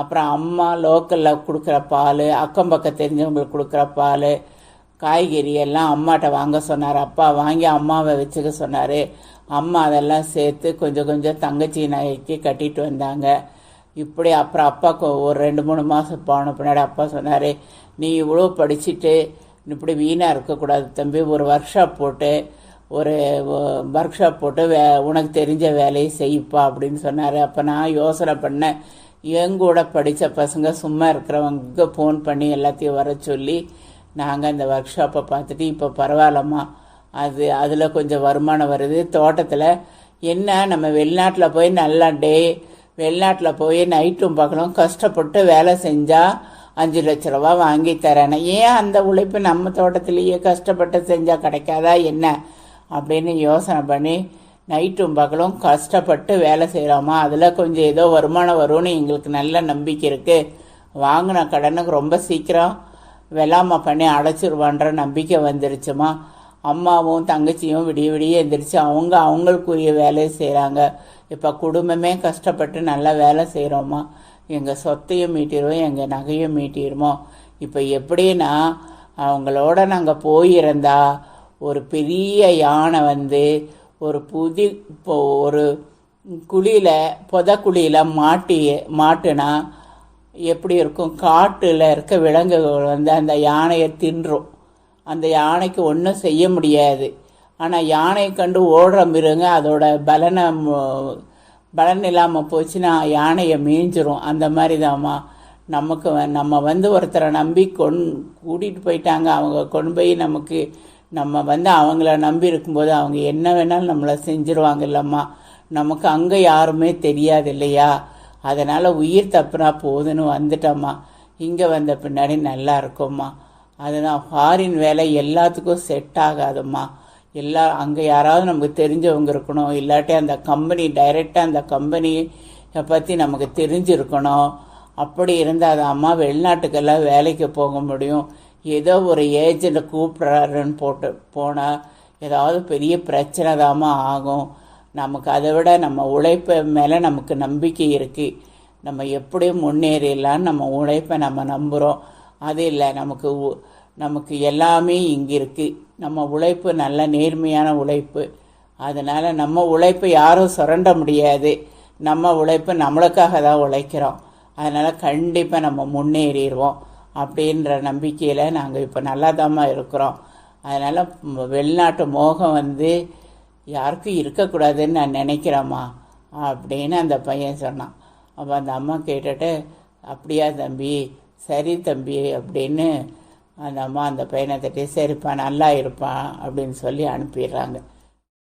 அப்புறம் அம்மா லோக்கலில் கொடுக்குற பால் அக்கம் பக்கம் தெரிஞ்சவங்களுக்கு கொடுக்குற பால் காய்கறி எல்லாம் அம்மாட்ட வாங்க சொன்னார். அப்பா வாங்கி அம்மாவை வச்சுக்க சொன்னார். அம்மா அதெல்லாம் சேர்த்து கொஞ்சம் கொஞ்சம் தங்கச்சி நகைக்கு கட்டிட்டு வந்தாங்க. இப்படி அப்புறம் அப்பா ஒரு ரெண்டு மூணு மாதம் போன பின்னாடி அப்பா சொன்னார் நீ இவ்வளோ படிச்சுட்டு இப்படி வீணாக இருக்கக்கூடாது தம்பி. ஒரு ஒர்க் ஷாப் போட்டு ஒரு ஒர்க் ஷாப் போட்டு வே உனக்கு தெரிஞ்ச வேலையை செய்ப்பா அப்படின்னு சொன்னார். அப்போ நான் யோசனை பண்ணேன். என் கூட படித்த பசங்க சும்மா இருக்கிறவங்க ஃபோன் பண்ணி எல்லாத்தையும் வர சொல்லி நாங்கள் அந்த ஒர்க் ஷாப்பை பார்த்துட்டு இப்போ பரவாயில்லம்மா. அது அதில் கொஞ்சம் வருமானம் வருது. தோட்டத்தில் என்ன நம்ம வெளிநாட்டில் போய் நல்லா டே வெளிநாட்டில் போய் நைட்டும் பார்க்கணும். கஷ்டப்பட்டு வேலை செஞ்சால் அஞ்சு லட்ச ரூபா வாங்கி தரேன் ஏன் அந்த உழைப்பு நம்ம தோட்டத்திலேயே கஷ்டப்பட்டு செஞ்சால் கிடைக்காதா என்ன? அப்படின்னு யோசனை பண்ணி நைட்டும் பகலும் கஷ்டப்பட்டு வேலை செய்கிறோமா அதில் கொஞ்சம் ஏதோ வருமானம் வரும்னு எங்களுக்கு நல்ல நம்பிக்கை இருக்குது வாங்கின கடனுக்கு ரொம்ப சீக்கிரம் வெள்ளாமை பண்ணி அடைச்சிருவான்ற நம்பிக்கை வந்துருச்சுமா? அம்மாவும் தங்கச்சியும் விடிய விடிய எந்திரிச்சு அவங்க அவங்களுக்குரிய வேலையை செய்கிறாங்க இப்போ குடும்பமே கஷ்டப்பட்டு நல்லா வேலை செய்கிறோமா எங்கள் சொத்தையும் மீட்டிடுவோம் எங்கள் நகையும் மீட்டிடுமோ? இப்போ எப்படின்னா அவங்களோட நாங்கள் போயிருந்தா ஒரு பெரிய யானை வந்து ஒரு புதி இப்போ ஒரு குழியில் புதக்குழியில் மாட்டி மாட்டுனா எப்படி இருக்கும்? காட்டில் இருக்க விலங்குகள் வந்து அந்த யானையை தின்றும். அந்த யானைக்கு ஒன்றும் செய்ய முடியாது. ஆனால் யானையை கண்டு ஓடுற மிருங்க அதோட பலனை பலன் இல்லாமல் போச்சுன்னா யானையை மீஞ்சிரும் அந்த மாதிரி தாம்மா நமக்கு வ- நம்ம வந்து ஒருத்தரை நம்பி கொண் கூட்டிகிட்டு போயிட்டாங்க. அவங்க கொண்டு போய் நமக்கு நம்ம வந்து அவங்கள நம்பி இருக்கும்போது அவங்க என்ன வேணாலும் நம்மளை செஞ்சிருவாங்க இல்லைம்மா நமக்கு அங்கே யாருமே தெரியாது இல்லையா அதனால் உயிர் தப்புனா போதுன்னு வந்துட்டோம்மா. இங்கே வந்த பின்னாடி நல்லா இருக்கும்மா. அதுதான் ஃபாரின் வேலை எல்லாத்துக்கும் செட் ஆகாதும்மா. எல்லா அங்கே யாராவது நமக்கு தெரிஞ்சவங்க இருக்கணும். இல்லாட்டி அந்த கம்பெனி டைரெக்டாக அந்த கம்பெனியை பற்றி நமக்கு தெரிஞ்சிருக்கணும். அப்படி இருந்தால் அது அம்மா வெளிநாட்டுக்கெல்லாம் வேலைக்கு போக முடியும். ஏதோ ஒரு ஏஜெண்ட்டை கூப்பிட்றாருன்னு போட்டு போனால் ஏதாவது பெரிய பிரச்சனை தாம்மா ஆகும். நமக்கு அதை விட நம்ம உழைப்பை மேலே நமக்கு நம்பிக்கை இருக்குது நம்ம எப்படியும் முன்னேறிடலான்னு நம்ம உழைப்பை நம்ம நம்புகிறோம் அது இல்லை நமக்கு நமக்கு எல்லாமே இங்கே இருக்குது நம்ம உழைப்பு நல்ல நேர்மையான உழைப்பு. அதனால் நம்ம உழைப்பை யாரும் சுரண்ட முடியாது. நம்ம உழைப்பு நம்மளுக்காக தான் உழைக்கிறோம். அதனால் கண்டிப்பாக நம்ம முன்னேறிடுவோம். அப்படின்ற நம்பிக்கையில் நாங்கள் இப்போ நல்லா இருக்கிறோம். அதனால் வெளிநாட்டு மோகம் வந்து யாருக்கும் இருக்கக்கூடாதுன்னு நான் நினைக்கிறேம்மா அப்படின்னு அந்த பையன் சொன்னான். அப்போ அந்த அம்மா கேட்டுட்டு அப்படியா தம்பி சரி தம்பி அப்படின்னு அந்த அம்மா அந்த பையனை தட்டி சரிப்பா நல்லா இருப்பான் அப்படின்னு சொல்லி அனுப்பிடுறாங்க.